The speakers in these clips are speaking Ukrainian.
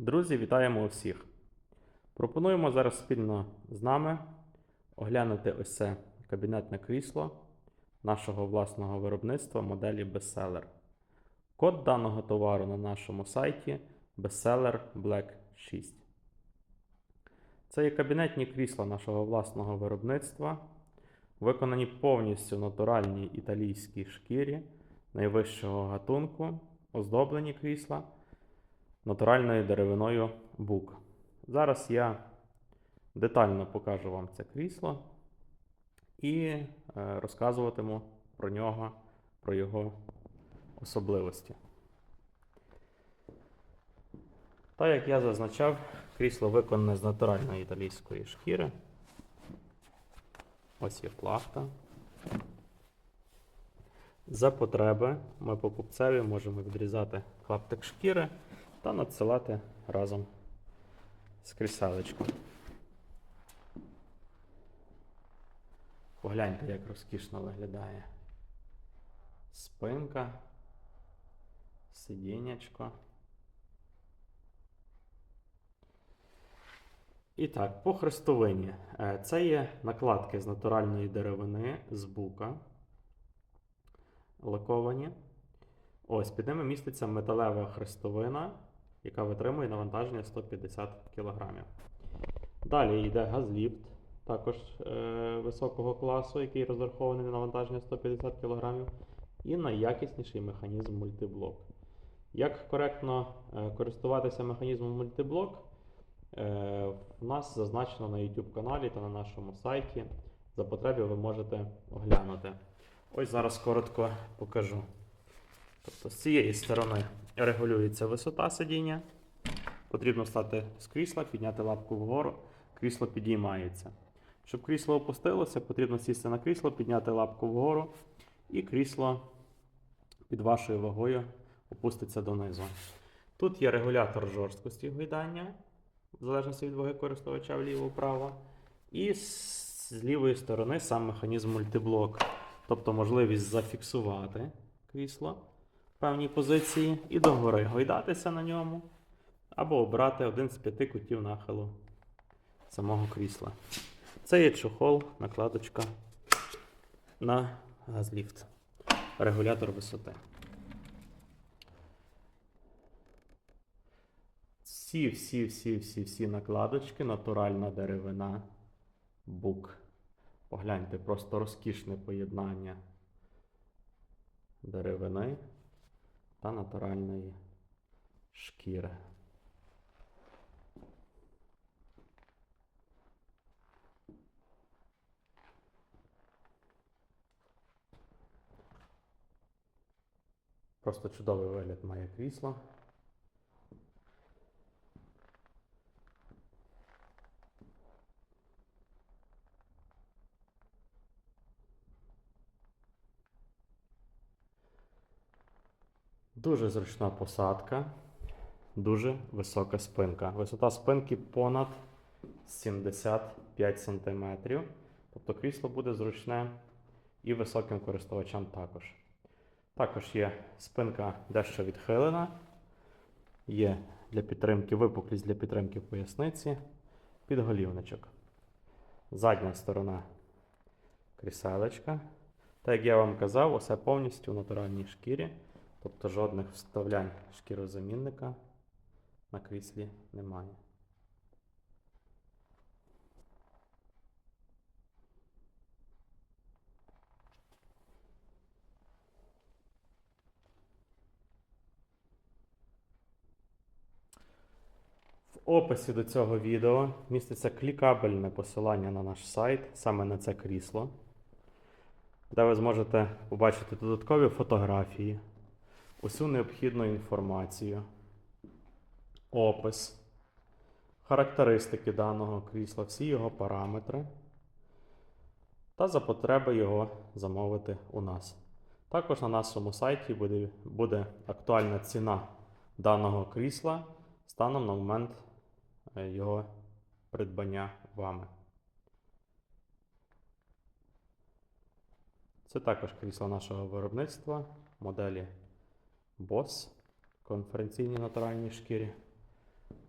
Друзі, вітаємо усіх! Пропонуємо зараз спільно з нами оглянути ось це кабінетне крісло нашого власного виробництва моделі Bestseller. Код даного товару на нашому сайті Bestseller Black 6. Це є кабінетні крісла нашого власного виробництва, виконані повністю в натуральній італійській шкірі найвищого гатунку, оздоблені крісла натуральною деревиною бук. Зараз я детально покажу вам це крісло і е, розказуватиму про нього, про його особливості. Так як я зазначав, крісло виконане з натуральної італійської шкіри. Ось є плахта. За потреби ми покупцеві можемо відрізати клаптик шкіри та надсилати разом з кріселечком. Погляньте, як розкішно виглядає спинка, сидіннячко. І так, по хрестовині. Е, Це є накладки з натуральної деревини з бука. Лаковані. Ось під ними міститься металева хрестовина, яка витримує навантаження 150 кг. Далі йде газліфт, також е, високого класу, який розрахований на навантаження 150 кг, і найякісніший механізм мультиблок. Як коректно е, користуватися механізмом мультиблок, е, в нас зазначено на YouTube каналі та на нашому сайті. За потреби ви можете оглянути. Ось зараз коротко покажу. Тобто з цієї сторони регулюється висота сидіння. Потрібно встати з крісла, підняти лапку вгору, крісло підіймається. Щоб крісло опустилося, потрібно сісти на крісло, підняти лапку вгору, і крісло під вашою вагою опуститься донизу. Тут є регулятор жорсткості гойдання, в залежності від ваги користувача вліво-вправо. І з лівої сторони сам механізм мультиблок, тобто можливість зафіксувати крісло певній позиції і догори гойдатися на ньому, або обрати один з п'яти кутів нахилу самого крісла. Це є чохол, накладочка на газліфт, регулятор висоти. Всі, всі, всі, всі, всі накладочки, натуральна деревина, бук. Погляньте, просто розкішне поєднання деревини та натуральної шкіри. Просто чудовий вигляд має крісло. Дуже зручна посадка, дуже висока спинка. Висота спинки понад 75 см. Тобто крісло буде зручне і високим користувачам також. Також є спинка дещо відхилена, є для підтримки випуклість для підтримки поясниці, підголівничок. Задня сторона кріселечка. Так як я вам казав, усе повністю в натуральній шкірі. Тобто жодних вставлянь шкірозамінника на кріслі немає. В описі до цього відео міститься клікабельне посилання на наш сайт, саме на це крісло, де ви зможете побачити додаткові фотографії, усю необхідну інформацію, опис, характеристики даного крісла, всі його параметри та за потреби його замовити у нас. Також на нашому сайті буде, буде актуальна ціна даного крісла станом на момент е, його придбання вами. Це також крісло нашого виробництва моделі Boss конференційній натуральній шкірі.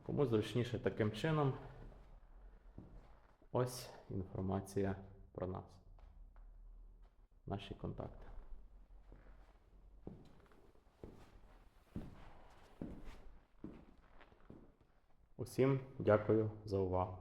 Кому зручніше таким чином. Ось інформація про нас. Наші контакти. Усім дякую за увагу.